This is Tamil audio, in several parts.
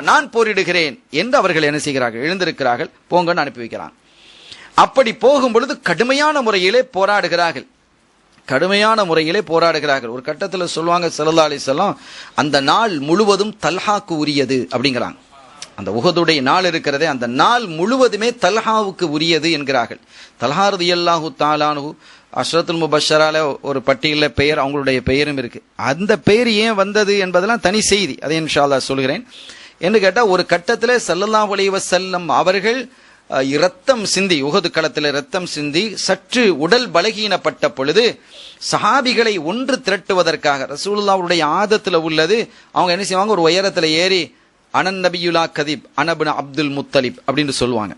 நான் போரிடுகிறேன் என்று அவர்கள் என்ன செய்கிறார்கள்? எழுந்திருக்கிறார்கள் போங்கன்னு அனுப்பி வைக்கிறான் அப்படி போகும் பொழுது கடுமையான முறையிலே போராடுகிறார்கள். கடுமையான முறையிலே போராடுகிறார்கள். ஒரு கட்டத்தில் சொல்லுவாங்க சல்லா அலிசல்லாம் அந்த நாள் முழுவதும் தல்ஹாக்கு உரியது அப்படிங்கிறாங்க. அந்த உகதுடைய நாள் இருக்கிறதே அந்த நாள் முழுவதுமே தல்ஹாவுக்கு உரியது என்கிறார்கள். தல்ஹாரதி அல்லாஹு தாலானு அஷ்ரத்துல் முபஷரால ஒரு பட்டியலில் பெயர் அவங்களுடைய பெயரும் இருக்கு. அந்த பெயர் ஏன் வந்தது என்பதெல்லாம் தனி செய்தி. அதை இன்ஷால்லா சொல்கிறேன். என்று கேட்டால் ஒரு கட்டத்தில் சல்லல்லாஹு அலைஹி செல்லம் அவர்கள் இரத்தம் சிந்தி உகது களத்தில் இரத்தம் சிந்தி சற்று உடல் பலகீனப்பட்ட பொழுது சஹாபிகளை ஒன்று திரட்டுவதற்காக ரசூலுல்லாவுடைய ஆதத்தில் உள்ளது அவங்க என்ன செய்வாங்க ஒரு உயரத்தில் ஏறி அனன் நபியுலா கதீப் அனபுன அப்துல் முத்தலிப் அப்படின்னு சொல்லுவாங்க.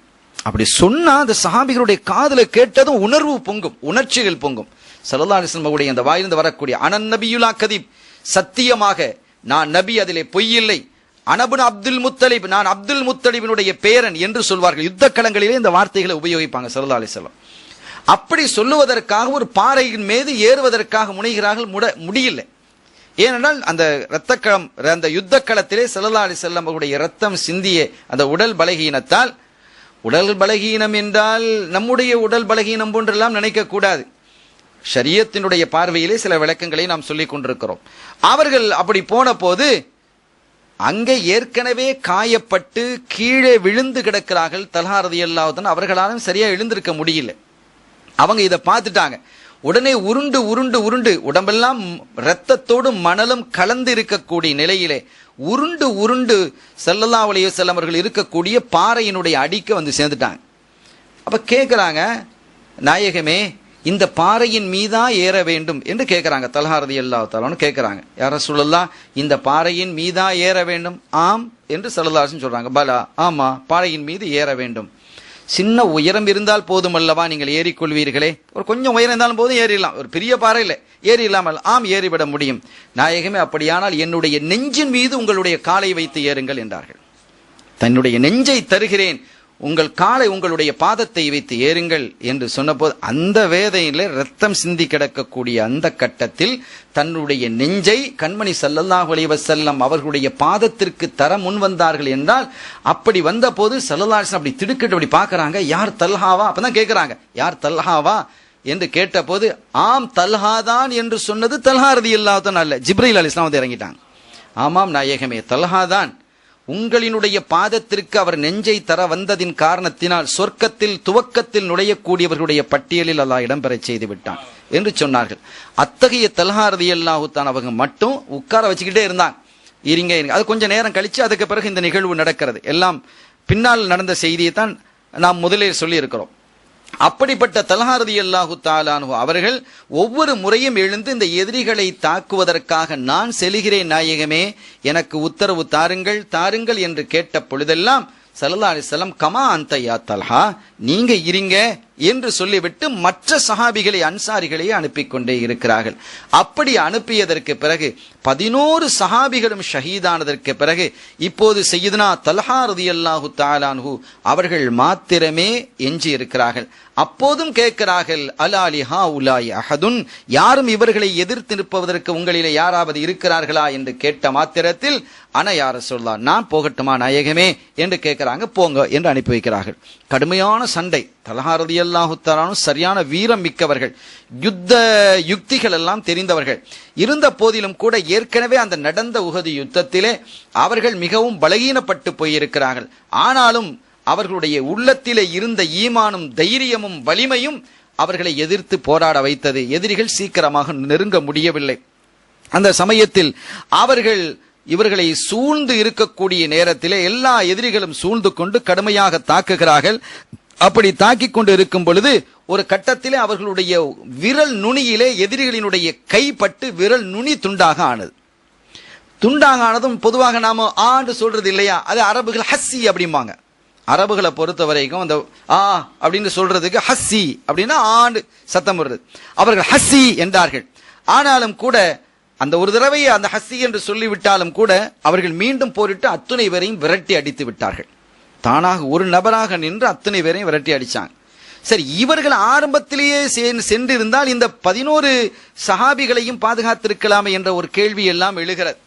அப்படி சொன்னா அந்த சஹாபிகளுடைய காதல கேட்டதும் உணர்வு பொங்கும் உணர்ச்சிகள் பொங்கும். சல்லா அலிஸ்லமுடைய அந்த வாயிலிருந்து வரக்கூடிய அனன் நபியுலா கதீப் சத்தியமாக நான் நபி அதிலே பொய்யில்லை அனபுன் அப்துல் முத்தலிப் நான் அப்துல் முத்தலிபினுடைய பேரன் என்று சொல்வார்கள். யுத்த களங்களிலே இந்த வார்த்தைகளை உபயோகிப்பாங்க சல்லா அலிசல்லாம் அப்படி சொல்லுவதற்காக ஒரு பாறையின் மீது ஏறுவதற்காக முனைகிறார்கள் முட முடியல. ஏனென்றால் அந்த இரத்தக்களம் அந்த யுத்த களத்திலே சல்லா அலி செல்லம் அவருடைய ரத்தம் சிந்திய அந்த உடல் பலகீனத்தால் உடல் பலகீனம் என்றால் நம்முடைய உடல் பலகீனம் போன்றெல்லாம் நினைக்கக்கூடாது. ஷரியத்தினுடைய பார்வையிலே சில விளக்கங்களை நாம் சொல்லிக் கொண்டிருக்கிறோம். அவர்கள் அப்படி போன போது அங்கே ஏற்கனவே காயப்பட்டு கீழே விழுந்து கிடக்கிறார்கள் தலஹாரதி அல்லாவுதன் அவர்களாலும் சரியா எழுந்திருக்க முடியல. அவங்க இதை பார்த்துட்டாங்க. உடனே உருண்டு உருண்டு உருண்டு உடம்பெல்லாம் ரத்தத்தோடு மணலும் கலந்து இருக்கக்கூடிய நிலையிலே உருண்டு உருண்டு செல்லல்லா அலைய செல்லவர்கள் இருக்கக்கூடிய பாறையினுடைய அடிக்க வந்து சேர்ந்துட்டாங்க. அப்ப கேட்குறாங்க நாயகமே இந்த பாறையின் மீதா ஏற வேண்டும் என்று கேட்குறாங்க தலஹாரதி அல்லா தாலான்னு கேட்குறாங்க யார சொல்லலாம் இந்த பாறையின் மீதா ஏற வேண்டும்? ஆம் என்று சல்லல்லாசன் சொல்றாங்க. பலா ஆமா பாறையின் மீது ஏற வேண்டும். சின்ன உயரம் இருந்தால் போதும் அல்லவா நீங்கள் ஏறிக்கொள்வீர்களே? ஒரு கொஞ்சம் உயரம் இருந்தாலும் போதும் ஏறிடலாம். ஒரு பெரிய பாறை இல்லை ஏறி இல்லாமல் ஆம் ஏறிவிட முடியும். நாயகமே அப்படியானால் என்னுடைய நெஞ்சின் மீது உங்களுடைய காலை வைத்து ஏறுங்கள் என்றார்கள். தன்னுடைய நெஞ்சை தருகிறேன். உங்கள் காலை உங்களுடைய பாதத்தை வைத்து ஏறுங்கள் என்று சொன்னபோது அந்த வேதையில ரத்தம் சிந்தி கிடக்கக்கூடிய அந்த கட்டத்தில் தன்னுடைய நெஞ்சை கண்மணி சல்லல்லாஹ் அலைஹி செல்லம் அவர்களுடைய பாதத்திற்கு தர முன் வந்தார்கள் என்றால் அப்படி வந்த போது அப்படி திடுக்கிட்டு அப்படி பார்க்கறாங்க யார் தல்ஹாவா? அப்பதான் கேட்கறாங்க யார் தல்ஹாவா? என்று கேட்டபோது ஆம் தல்ஹாதான் என்று சொன்னது தல்ஹா ரதி அல்ல ஜிப்ரீல் அலி இஸ்லாம் வந்து இறங்கிட்டாங்க. ஆமாம் நாயகமே தல்ஹாதான் உங்களினுடைய பாதத்திற்கு அவர் நெஞ்சை தர வந்ததின் காரணத்தினால் சொர்க்கத்தில் துவக்கத்தில் நுழையக்கூடியவர்களுடைய பட்டியலில் அல்லாஹ் இடம்பெறச் செய்து விட்டான் என்று சொன்னார்கள். அத்தகைய தல்ஹாரதி அல்லாஹுத்தான் அவங்க மட்டும் உட்கார வச்சுக்கிட்டே இருந்தாங்க இருங்க அது கொஞ்சம் நேரம் கழிச்சு அதுக்கு பிறகு இந்த நிகழ்வு நடக்கிறது. எல்லாம் பின்னால் நடந்த செய்தியை தான் நாம் முதலில் சொல்லியிருக்கிறோம். அப்படிப்பட்ட தலஹாரதி அல்லாஹு தாலானு அவர்கள் ஒவ்வொரு முறையும் எழுந்து இந்த எதிரிகளை தாக்குவதற்காக நான் செல்கிறேன் நாயகமே எனக்கு உத்தரவு தாருங்கள் தாருங்கள் என்று கேட்ட பொழுதெல்லாம் சல்லா அலிசல்லாம் கமா அந்த யா தல்ஹா நீங்க இருங்க என்று சொல்லிவிட்டு மற்ற சஹாபிகளை அன்சாரிகளை அனுப்பிக்கொண்டே இருக்கிறார்கள். அப்படி அனுப்பியதற்கு பிறகு பதினோரு சஹாபிகளும் ஷஹீதானதற்கு பிறகு இப்போது செய்யுதுனா தல்ஹா ரதி அல்லாஹு தாலான்ஹு அவர்கள் மாத்திரமே எஞ்சி இருக்கிறார்கள் அப்போதும் கேட்கிறார்கள் அலாலி ஹா உலாய் அஹதுன்? யாரும் இவர்களை எதிர்த்து நிற்பதற்கு உங்களிலே யாராவது இருக்கிறார்களா என்று கேட்ட மாத்திரத்தில் அன யார சொல்லா நான் போகட்டுமா நாயகமே? என்று கேட்கிறாங்க போங்க என்று அனுப்பி வைக்கிறார்கள். கடுமையான சண்டை. தலஹாரதி அல்லாஹுத்தாரானும் சரியான வீரம் மிக்கவர்கள் யுத்த யுக்திகள் எல்லாம் தெரிந்தவர்கள். இருந்த போதிலும் கூட ஏற்கனவே அந்த நடந்த உகது யுத்தத்திலே அவர்கள் மிகவும் பலகீனப்பட்டு போயிருக்கிறார்கள். ஆனாலும் அவர்களுடைய உள்ளத்திலே இருந்த ஈமானும் தைரியமும் வலிமையும் அவர்களை எதிர்த்து போராட வைத்தது. எதிரிகள் சீக்கிரமாக நெருங்க முடியவில்லை. அந்த சமயத்தில் அவர்கள் இவர்களை சூழ்ந்து இருக்கக்கூடிய நேரத்திலே எல்லா எதிரிகளும் சூழ்ந்து கொண்டு கடுமையாக தாக்குகிறார்கள். அப்படி தாக்கிக் கொண்டு இருக்கும் பொழுது ஒரு கட்டத்திலே அவர்களுடைய விரல் நுனியிலே எதிரிகளினுடைய கைப்பட்டு விரல் நுனி துண்டாக ஆனது. துண்டாக ஆனதும் பொதுவாக நாம ஆண்டு சொல்றது இல்லையா? அது அரபுகள் ஹஸ்ஸி அப்படிம்பாங்க. அரபுகளை பொறுத்த வரைக்கும் அந்த ஆ அப்படின்னு சொல்றதுக்கு ஹஸ்ஸி அப்படின்னா ஆண்டு சத்தம் வருது அவர்கள் ஹஸ்ஸி என்றார்கள். ஆனாலும் கூட அந்த ஒரு தடவை அந்த ஹஸ்ஸி என்று சொல்லிவிட்டாலும் கூட அவர்கள் மீண்டும் போரிட்டு அத்துணை வரையும் விரட்டி அடித்து விட்டார்கள். தானாக ஒரு நபராக நின்று அத்தனை பேரையும் விரட்டி அடிச்சாங்க. சரி இவர்கள் ஆரம்பத்திலேயே சென்றிருந்தால் இந்த பதினோரு சஹாபிகளையும் பாதுகாத்திருக்கலாமே என்ற ஒரு கேள்வி எல்லாம் எழுகிறது.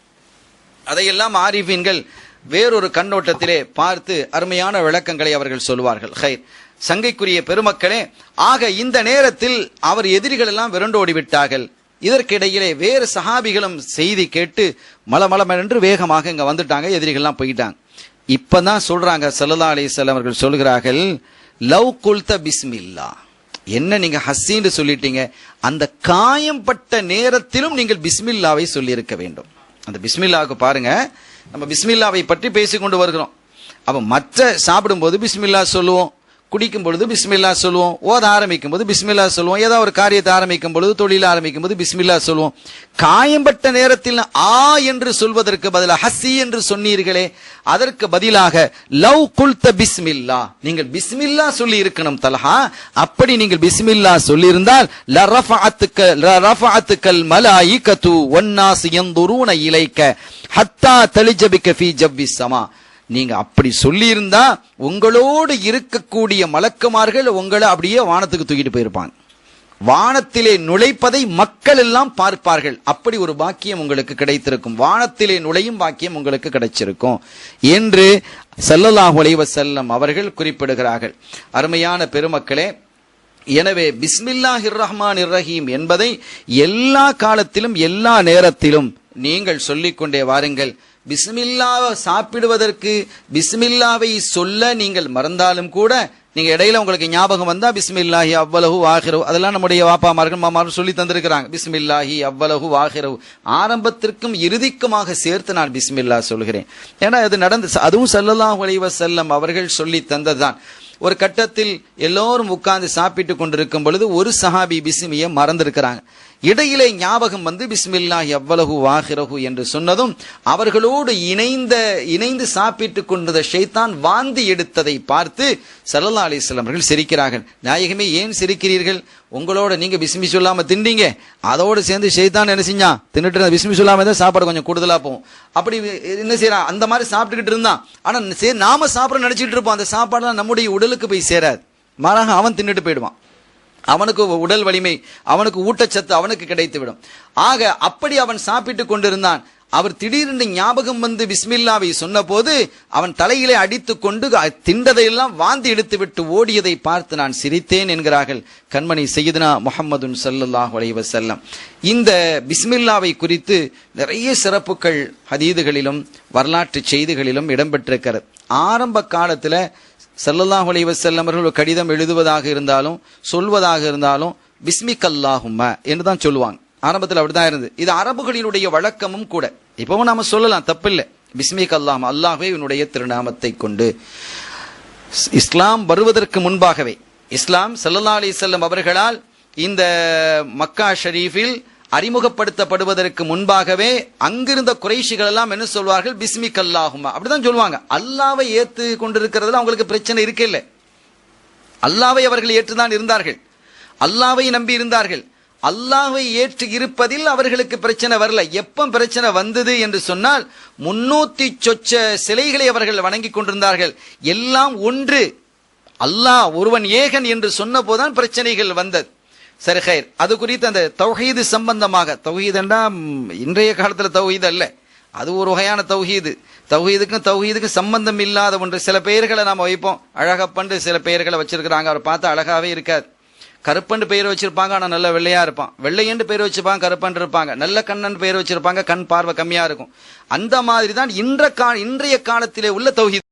அதையெல்லாம் ஆரிஃபீன்கள் வேறொரு கண்ணோட்டத்திலே பார்த்து அருமையான விளக்கங்களை அவர்கள் சொல்வார்கள். ஹைர். சங்கைக்குரிய பெருமக்களே ஆக இந்த நேரத்தில் அவர் எதிரிகள் எல்லாம் விரண்டோடி விட்டார்கள். இதற்கிடையிலே வேறு சஹாபிகளும் செய்தி கேட்டு மலமளமென்று வேகமாக இங்க வந்துட்டாங்க எதிரிகள்லாம் போயிட்டாங்க. இப்பதான் சொல்றாங்க சல்லா அலிசல்லாம் அவர்கள் சொல்கிறார்கள் லவ் குல்த பிஸ்மில்லா. என்ன நீங்க ஹஸ்ஸின்னு சொல்லிட்டீங்க? அந்த காயம்பட்ட நேரத்திலும் நீங்கள் பிஸ்மில்லாவை சொல்லியிருக்க வேண்டும். அந்த பிஸ்மில்லாவுக்கு பாருங்க நம்ம பிஸ்மில்லாவை பற்றி பேசிக்கொண்டு வருகிறோம். அப்ப மற்ற சாப்பிடும்போது பிஸ்மில்லா சொல்லுவோம். குடிக்கும் பொழுது பிஸ்மில்லா சொல்லுவோம். ஓத ஆரம்பிக்கும் போது பிஸ்மில்லா சொல்லுவோம். ஏதாவது ஒரு காரியத்தை ஆரம்பிக்கும் பொழுது தொழில் ஆரம்பிக்கும் போது பிஸ்மில்லா சொல்லுவோம். காயம்பட்ட நேரத்தில் ஆ என்று சொல்வதற்கு பதிலாக ஹசி என்று சொன்னீர்களே அதற்கு பதிலாக லவ் குல்த பிஸ்மில்லா. நீங்கள் பிஸ்மில்லா சொல்லி இருக்கணும் தலஹா. அப்படி நீங்கள் பிஸ்மில்லா சொல்லி இருந்தால் மலாயி மலாயிகத்து ஒன்னாசு யந்துரூன இலைக்க ஹத்தா தலிஜபிக்க ஃபி ஜவ்வி சமா. நீங்க அப்படி சொல்லியிருந்தா உங்களோடு இருக்கக்கூடிய மலக்குமார்கள் உங்களை அப்படியே வானத்துக்கு தூக்கிட்டு போயிருப்பாங்க. வானத்திலே நுழைப்பதை மக்கள் எல்லாம் பார்ப்பார்கள். அப்படி ஒரு பாக்கியம் உங்களுக்கு கிடைத்திருக்கும். வானத்திலே நுழையும் பாக்கியம் உங்களுக்கு கிடைச்சிருக்கும். என்று ஸல்லல்லாஹு அலைஹி செல்லம் அவர்கள் குறிப்பிடுகிறார்கள். அருமையான பெருமக்களே எனவே பிஸ்மில்லாஹிர் ரஹ்மான் ரஹீம் என்பதை எல்லா காலத்திலும் எல்லா நேரத்திலும் நீங்கள் சொல்லிக்கொண்டே வாருங்கள். பிஸ்மில்லாவை சாப்பிடுவதற்கு பிஸ்மில்லாவை சொல்ல நீங்கள் மறந்தாலும் கூட நீங்க இடையில உங்களுக்கு ஞாபகம் வந்தா பிஸ்மில்லாஹி அவ்வளவு வாகிரவு அதெல்லாம் நம்முடைய வாப்பாமார்கள் மாமாரும் சொல்லி தந்திருக்கிறாங்க. பிஸ்மில்லாஹி அவ்வளவு வாகிரவு ஆரம்பத்திற்கும் இறுதிக்குமாக சேர்த்து நான் பிஸ்மில்லா சொல்கிறேன். ஏன்னா அது நடந்து அதுவும் ஸல்லல்லாஹு உழைவ செல்லம் அவர்கள் சொல்லி தந்ததுதான். ஒரு கட்டத்தில் எல்லோரும் உட்கார்ந்து சாப்பிட்டு கொண்டிருக்கும் பொழுது ஒரு சஹாபி பிஸ்மியை மறந்திருக்கிறாங்க. இடையிலே ஞாபகம் வந்து பிஸ்மில்லா எவ்வளவு வாகிரகு என்று சொன்னதும் அவர்களோடு இணைந்த இணைந்து சாப்பிட்டுக் கொண்டிருந்த ஷைத்தான் வாந்தி எடுத்ததை பார்த்து சல்லல்லா அலிஸ்லாம் அவர்கள் சிரிக்கிறார்கள். நாயகமே ஏன் சிரிக்கிறீர்கள்? உங்களோட நீங்க பிஸ்மி சொல்லாம திண்டீங்க. அதோடு சேர்ந்து ஷைத்தான் என்ன செஞ்சான்? தின்னுட்டு பிஸ்மி சொல்லாம தான் சாப்பாடு கொஞ்சம் கூடுதலா போகும். அப்படி என்ன செய்யறான்? அந்த மாதிரி சாப்பிட்டுக்கிட்டு இருந்தான். ஆனா சரி நாம சாப்பிட நினைச்சிட்டு இருப்போம். அந்த சாப்பாடுலாம் நம்முடைய உடலுக்கு போய் சேராது. மாறாக அவன் தின்னுட்டு போயிடுவான். அவனுக்கு உடல் வலிமை அவனுக்கு ஊட்டச்சத்து அவனுக்கு கிடைத்துவிடும். ஆக அப்படி அவன் சாப்பிட்டு கொண்டிருந்தான். அவர் திடீரென்று ஞாபகம் வந்து பிஸ்மில்லாவை சொன்னபோது அவன் தலையிலே அடித்து கொண்டு திண்டதையெல்லாம் வாந்தி எடுத்துவிட்டு ஓடியதை பார்த்து நான் சிரித்தேன் என்கிறார்கள் கண்மணி செய்தனா முகமது சல்லுல்லாஹ் செல்லம் இந்த பிஸ்மில்லாவை குறித்து நிறைய சிறப்புகள் ஹதீதுகளிலும் வரலாற்று செய்திகளிலும் இடம்பெற்றிருக்கிறது. ஆரம்ப காலத்தில் சல்லல்லாஹு அலைஹி அவர்கள் கடிதம் எழுதுவதாக இருந்தாலும் சொல்வதாக இருந்தாலும் பிஸ்மிக் என்று தான் சொல்லுவாங்க. ஆரம்பத்தில் அப்படிதான் இருந்தது. இது அரபுகளினுடைய வழக்கமும் கூட. இப்பவும் நாம சொல்லலாம் தப்பில்லை. பிஸ்மிக் அல்லாஹ் அல்லாஹ்வே இவனுடைய திருநாமத்தை கொண்டு. இஸ்லாம் வருவதற்கு முன்பாகவே இஸ்லாம் சல்லல்லா அலி செல்லம் அவர்களால் இந்த மக்கா ஷரீஃபில் அறிமுகப்படுத்தப்படுவதற்கு முன்பாகவே அங்கிருந்த குறைஷிகள் எல்லாம் என்ன சொல்வார்கள்? பிஸ்மிக் அல்லாஹுமா அப்படிதான் சொல்லுவாங்க. அல்லாவை ஏத்து கொண்டிருக்கிறதுல அவங்களுக்கு பிரச்சனை இருக்கே இல்லை. அல்லாவை அவர்கள் ஏற்றுதான் இருந்தார்கள். அல்லாவை நம்பி இருந்தார்கள். அல்லாவை ஏற்று இருப்பதில் அவர்களுக்கு பிரச்சனை வரல. எப்ப பிரச்சனை வந்தது என்று சொன்னால் முன்னூத்தி சொச்ச சிலைகளை அவர்கள் வணங்கி கொண்டிருந்தார்கள். எல்லாம் ஒன்று. அல்லாஹ் ஒருவன் ஏகன் என்று சொன்ன போதுதான் பிரச்சனைகள் வந்தது. சரி ஹைர் அது குறித்து அந்த தௌஹீது சம்பந்தமாக தௌஹீதுன்னா இன்றைய காலத்தில் தௌஹீது அல்ல. அது ஒரு வகையான தௌஹீது. தௌஹீதுக்கும் தௌஹீதுக்கும் சம்பந்தம் இல்லாத ஒன்று. சில பெயர்களை நாம் வைப்போம். அழகப்பண்டு சில பெயர்களை வச்சிருக்கிறாங்க. அவர் பார்த்தா அழகாவே இருக்காது கருப்பண்டு பெயர் வச்சிருப்பாங்க ஆனால் நல்ல வெள்ளையா இருப்பான். வெள்ளையண்டு பெயர் வச்சிருப்பாங்க கருப்பண்டு இருப்பாங்க. நல்ல கண்ணன் பெயர் வச்சிருப்பாங்க கண் பார்வை கம்மியா இருக்கும். அந்த மாதிரி தான் இன்ற கா இன்றைய காலத்திலே உள்ள தௌஹீது.